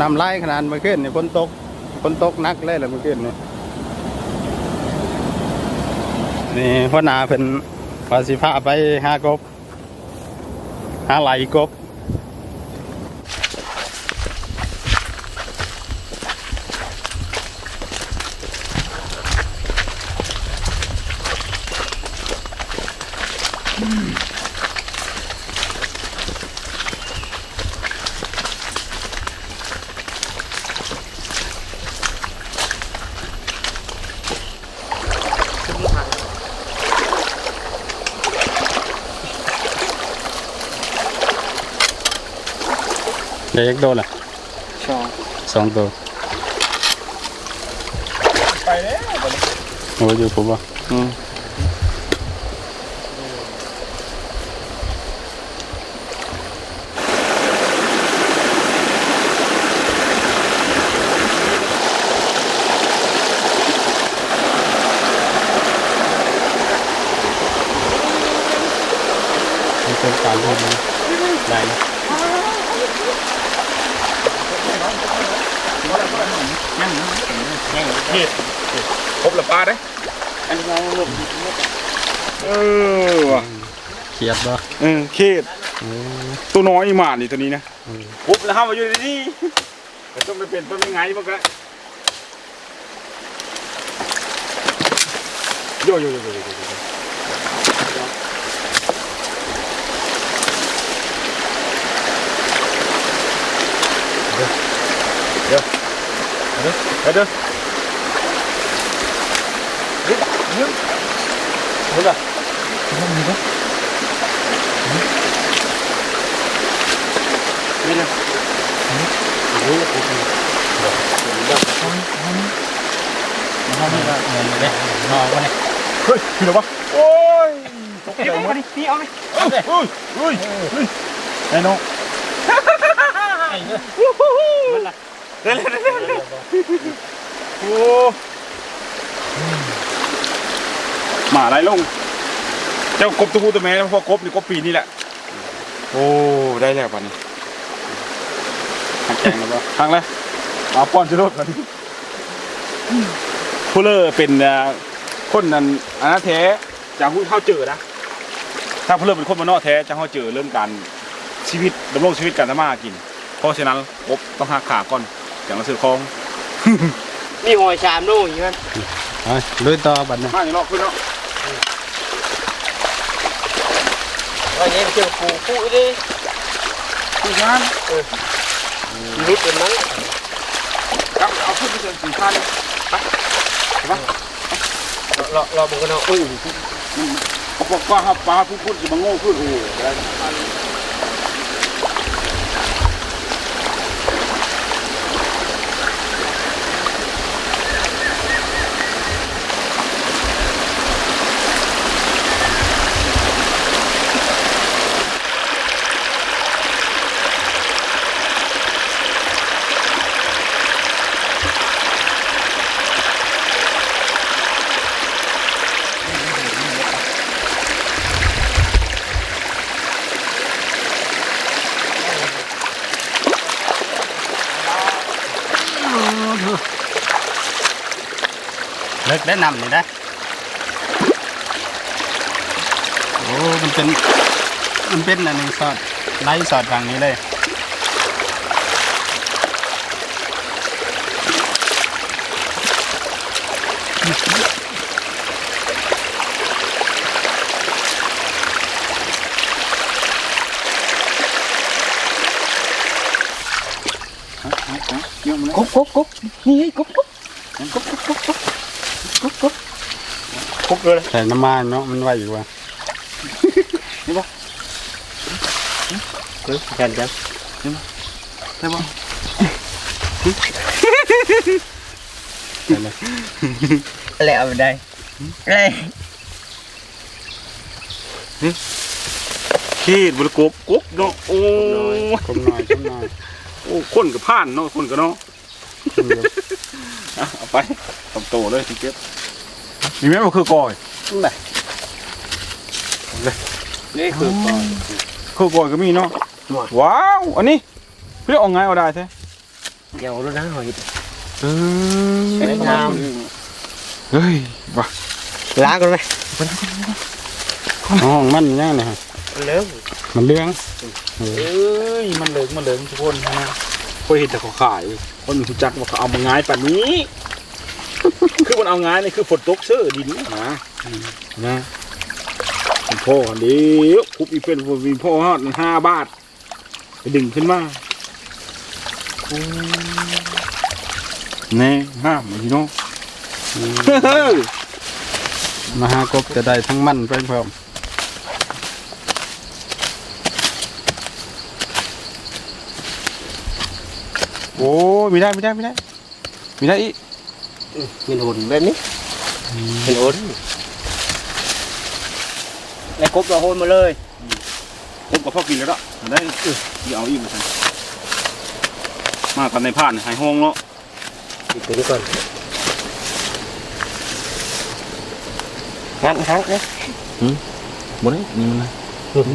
น้ำไหลขนาดเมื่อคืนนี่ฝนตกฝนตกนักเลยแหละเมื่อคืนนี่นี่พ่อนาเป็นวาสิพาไปหากบหาไหลกบ เด็กโดนล่ะสองสองตัวไปแล้วโอ้ยอยู่ผมว่าอืมเป็นการพูดนะได้ นะเฮ็ดครบละปลาเด้อันนี้เราหลบเออว่ะเขียดบ่เออเขตเออตัวน้อยอีหมานี่ตัวนี้นะอืมปุ๊บแล้วห้ามมาอยู่ที่นี่แต่ต้องไปเป็นต้นยังไงมันก็โยโยโยโยโยโยโยเดี๋ยวเดี๋ยวเดี๋ยว Hocam. Burada. Hocam burada. Böyle. Böyle kokuyor. Hey, şuna bak. Oy! Çok iyi oldu. Ni al. Oy! Oy! Oy! Ne no? Hayır. Woohoo! Gel gel gel. Oo! หรอวะโอ้ยตกใจหมดนี่เอาไหมเฮ้ยเฮ้ยเฮ้ยเฮ้ยไอ้น้องไอ้เนอะมันละเร็วเร็วเร็วเร็วโอ้หมาไรลง เจ้ากบตัวผู้ตัวแม่พอกบนี่กบปีนี่แหละ โอ้ได้แล้วป่ะนี่หักแข่งแล้วบ่ทางเลยเอาป้อนจะรดก่อนผู้เลอเป็นเอ่อคนนั้นอันนั้นแท้จากผู้เข้าเจอนะถ้าผู้เลอเป็นคนมานนอกแท้จะเข้าเจอเรื่องการชีวิตดำรงชีวิตการทำมาหากิน เพราะฉะนั้นกบต้องหักขาก่อนอย่างมาซื้อของนี่หอยชามนู่นอย่างนั้นเอาลุยต่อบัดนี้มาอย่างนอกขึ้นเนาะ วันนี้ไปเจอปูปูดิขึ้นงานรุดเป็นนั้นครับเอาขึ้นไปเจอสินค้าเลยรอรอบุกกันเอาอุ้ยเอาปอกว่าครับปลาผู้พูดจะมาโง่ขึ้นโอ้โเลิกได้นำนี่ได้โอ้มันเป็นมันเป็นอันนี้สอดไล่สอดฝั่งนี้เลยกี่ยวมันกบกบกบนี่กบกบกบกบกุ๊บ กบกบครบเลยแต่น้ำมันเนาะมันไหวอยู่ว่ะแค่จังใช่ปะได้เลยแล้วไปได้เลยขีดบุรกบกบเนาะโอ้กลมหน่อยกลมหน่อยโอ้คนกับผ่านเนาะคนกับเนาะ อะเอาไปทำโตเลยทีเก็บมีไหมมันคือกอยนี่คือก่อนคือกอยก็มีเนาะว้าวอันนี้เรียกเอาไงเอาได้ใช่เดี๋ยวรู้นะหอยอืมสวยงามเฮ้ยว่ะล้างกันไหมห้องมันยังไงฮะเลิกมันเลี้ยงเอ้ยมันเหลิงมันเหลิงทุกคนนะ เคยเห็นแต่เขาขายคนรู้จักว่าเขาเอามาง่ายป่านนี้ คือมันเอาง่ายนี่คือฝนตกเสื้อดินนะนะคุณพ่อเดี๋ยวคุบอีเป็นวิพ่อฮอดห้าบาทไปดึงขึ้นมาแน่ห้ามพี่น้องมาหากบจะได้ทั้งมันไปพร้อม โอ้ไม่ได้ไม่ได้ไม่ได้ไม่ได้อีกเป็นหุ่นแบบนี้เป็นหุ่นแล้วกบเราโหนมาเลยผมกับพ่อกินแล้วเนาะได้เออที่เอาอีกมาใส่มากันในผ่านหายห้องเนาะปิดตัวนี้ก่อนงั้นครั้งนะบนนี้นี่มันนะ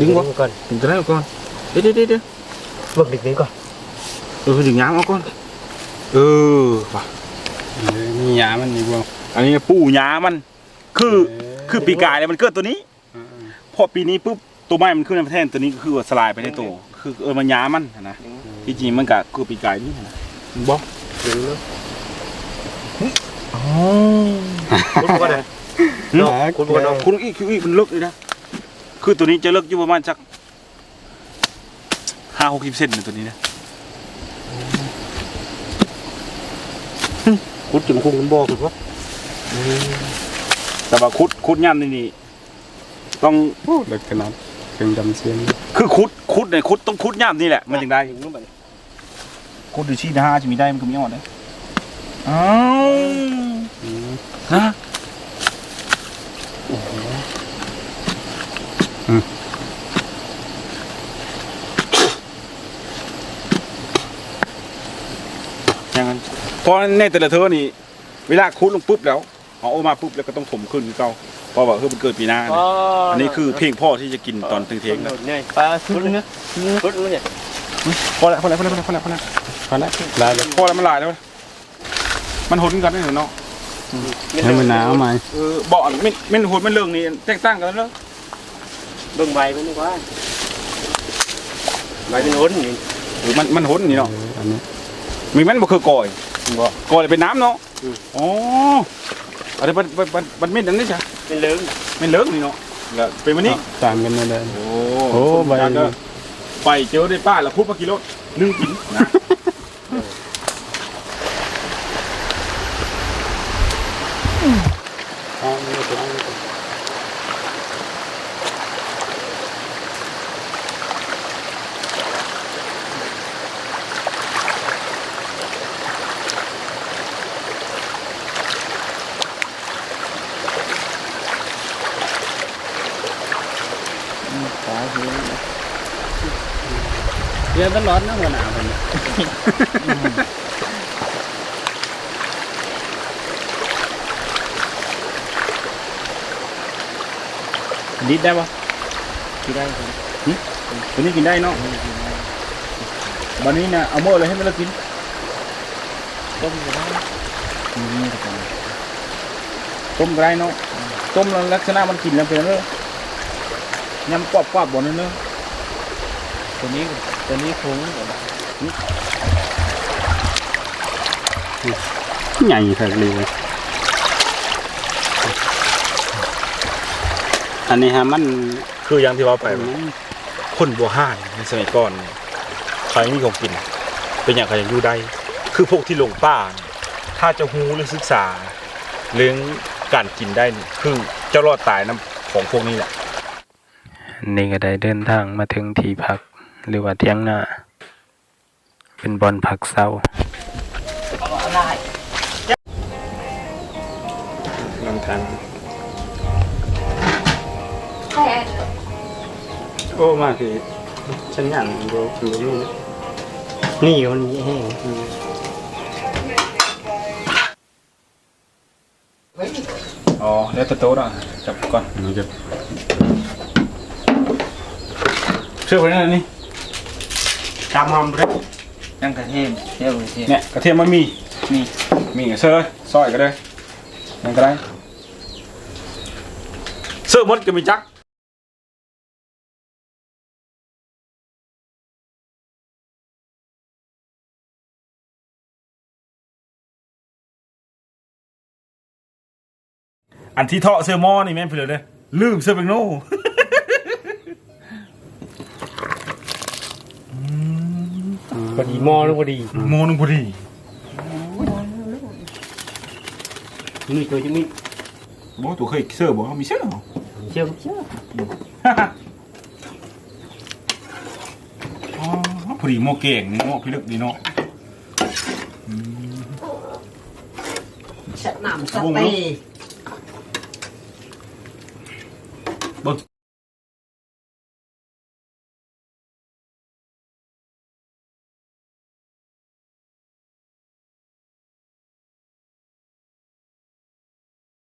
ดึงวะก่อนถึงจะได้ก่อนเดี๋ยวเดี๋ยวเดี๋ยวเบิกดึงนี้ก่อน เออถึงย้ำเอาก่อนเออว่ะเออมีหยามันอีกบ่อันนี้ปูหยามัน คือคือปีกายเนี่ยมันเกิดตัวนี้เออพอปีนี้ปุ๊บตัวไม้มันขึ้นในประเทศตัวนี้ก็คือว่าสลายไปในตัวคือเออมันหยามันนะที่จริงมันก็คือปีกายนี่นะบอกดึงเนาะอ๋อคุณก่อนเลยเนาะคุณบ่น้องคุณอีกคืออีกมันเลิกเลยนะคือตัวนี้จะเลิกอยู่ประมาณสักห้าหกสิบเซนนะตัวนี้นะ คุณจึงคงคุณบอกคุณว่าแต่ว่าคุดคุดย่ำนี่นี่ต้องโอ้เล็กขนาดเครื่องดำเสียนคือคุดคุดเนี่ยคุดต้องคุดย่ำนี่แหละมันถึงได้ดึงนู้นไปคุดดูชีดห้าจะมีได้มันก็มีอ่อนเลยอ้าวอืมฮะอย่างนั้น เพราะในแต่ละเทอนี่ เวลาคุดลงปุ๊บแล้วเอาออกมาปุ๊บแล้วก็ต้องถมขึ้นคือเก่าเพราะว่าเฮ้ยมันเกิดปีหน้านะอันนี้คือเพลงพ่อที่จะกินตอนถึงเทงนะเนี่ยปลาสุดเลยนะสุดเลยเนี่ยพอแล้วพอแล้วพอแล้วพอแล้วพอแล้วพอแล้วลายเลยพอแล้วมันหลายแล้ว มันหดกันได้เหรอเนาะให้มันหนาวไหมเออเบาะไม่ไม่หดไม่เรื่องนี่แตกต่างกันแล้วเบิ่งใบมันดีกว่าใบเป็นหุ่นนี่หรือมันมันหดนี่เอเนาะออันนี้มีมันบ่คือกอย บ่กอยเป็นน้ำเนาะอืม อ๋ออะไรมันมันมันมันเม็ดอันนี้จ้ะเป็นเลิงไม่เลิกนี่เนาะแล้วเป็นวันนี้ต่างกันไม่ได้โอ้โอ้ใบ ไปเจอได้ป้าแล้วพูดมากี่รถนึ่งกินนะ เดี๋ยวตลอดนะหัวหน้ามันดิดได้ปะที่ได้ครับตัวนี้กินได้เนาะวันนี้นะเอาโม่เลยให้มันเรากินต้มก็ได้ต้มก็ได้เนาะต้มแล้วลักษณะมันกินแล้วเป็นเนอะ ยำกรอบกรอบๆบ่เนอะเนอะตัวนี้ตัวนี้คงใหญ่แท้เลยอันนี้ฮะมันคืออย่างที่ว่าไปว่าคนบัวห้านในสมัยก่อนเขายังมีของกิน เป็นอย่างเขายังอยู่ได้ คือพวกที่ลงป่าเนี่ยถ้าจะฮู้หรือศึกษา เรื่องการกินได้นี่คือเจ้ารอดตายน้ำของพวกนี้แหละ นี่ก็ได้เดินทางมาถึงที่พักหรือว่าเที่ยงนาเป็นบอลพักเศร้าลำทางโอ้มาคือฉันอยากดูดูนี่นะนี่มันมีแห้งอ๋อแล้วแต่โต๊ะอะจับก่อนมันจะ เชื่อไปนั่นนี่ตามหอมเลยไอ้ยังกระเทียมเทียมกระเทียมเนี่ยกระเทียมมันมีนี่มีเซอร์ซอยก็ได้ยังก็ได้เสื้อมดก็มีจักอันที่เทาะเสื้อหม้อนี่แม่นเพื่อนเลยลืมเสื้อเป็นโน่ พอดีหม้อแล้วพอดีโมนึงพอดีนี่ตัวจะมีบอกตัวเคยเสื้อบอกว่ามีเสื้อเหรอเชี่ยวเชี่ยวอ๋อพอดีโมเก่งโมพิลึกดีเนาะชัดน้ำสเตย์